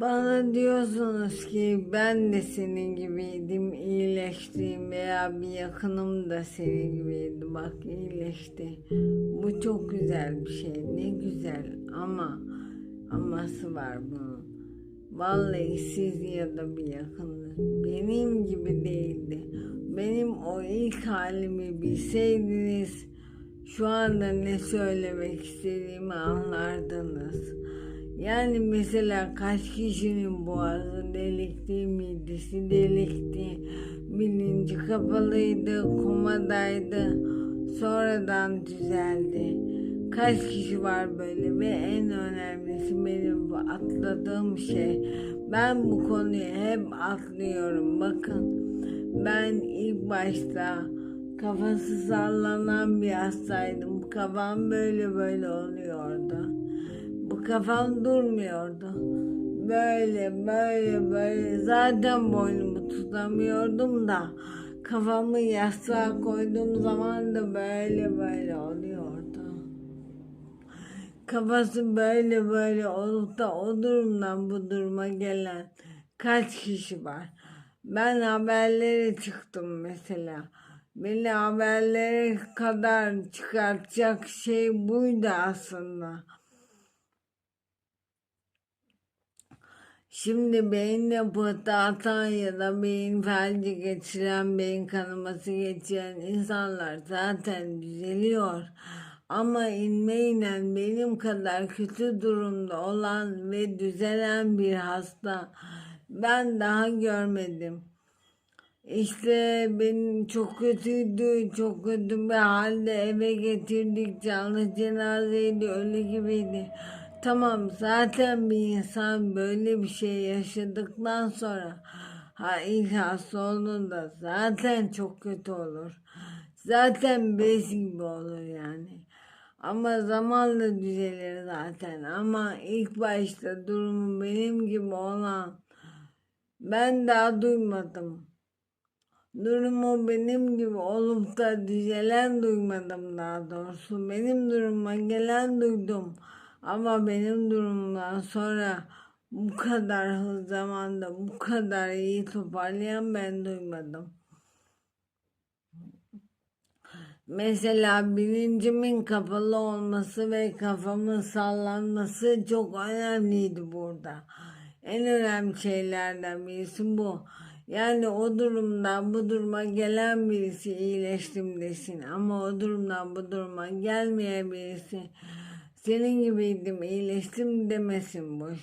Bana diyorsunuz ki ben de senin gibiydim, iyileştim veya bir yakınım da senin gibiydi. Bak iyileşti. Bu çok güzel bir şey. Ne güzel ama aması var bunun. Vallahi siz ya da bir yakınınız benim gibi değildi. Benim o ilk halimi bilseydiniz şu anda ne söylemek istediğimi anlardınız. Yani mesela kaç kişinin boğazı delikti, midesi delikti, bilinci kapalıydı, komadaydı, sonradan düzeldi. Kaç kişi var böyle ve en önemlisi benim bu atladığım şey. Ben bu konuyu hep atlıyorum. Bakın ben ilk başta kafası sallanan bir hastaydım. Kafam böyle böyle oluyordu. Bu kafam durmuyordu. Böyle böyle böyle zaten boynumu tutamıyordum da kafamı yastığa koyduğum zaman da böyle böyle oluyordu. Kafası böyle böyle olup da o durumdan bu duruma gelen kaç kişi var? Ben haberlere çıktım mesela. Beni haberlere kadar çıkartacak şey buydu aslında. Şimdi beyin pıhtatan ya da beyin felci geçiren, beyin kanaması geçiren insanlar zaten düzeliyor. Ama inmeyle benim kadar kötü durumda olan ve düzelen bir hasta ben daha görmedim. İşte benim çok kötüydü, çok kötü bir halde eve getirdik. Canlı cenazeydi, ölü gibiydi. Tamam zaten bir insan böyle bir şey yaşadıktan sonra ha ilk hasta olduğunda zaten çok kötü olur. Zaten bez gibi olur yani. Ama zamanla düzelir zaten. Ama ilk başta durumu benim gibi olan ben daha duymadım. Durumu benim gibi olup da düzelen duymadım daha doğrusu. Benim duruma gelen duydum. Ama benim durumumdan sonra bu kadar hızlı zamanda bu kadar iyi toparlayan ben duymadım. Mesela bilincimin kapalı olması ve kafamın sallanması çok önemliydi burada. En önemli şeylerden birisi bu. Yani o durumdan bu duruma gelen birisi iyileştim desin ama o durumdan bu duruma gelmeyen birisi senin gibiydim iyileştim demesin boşuna.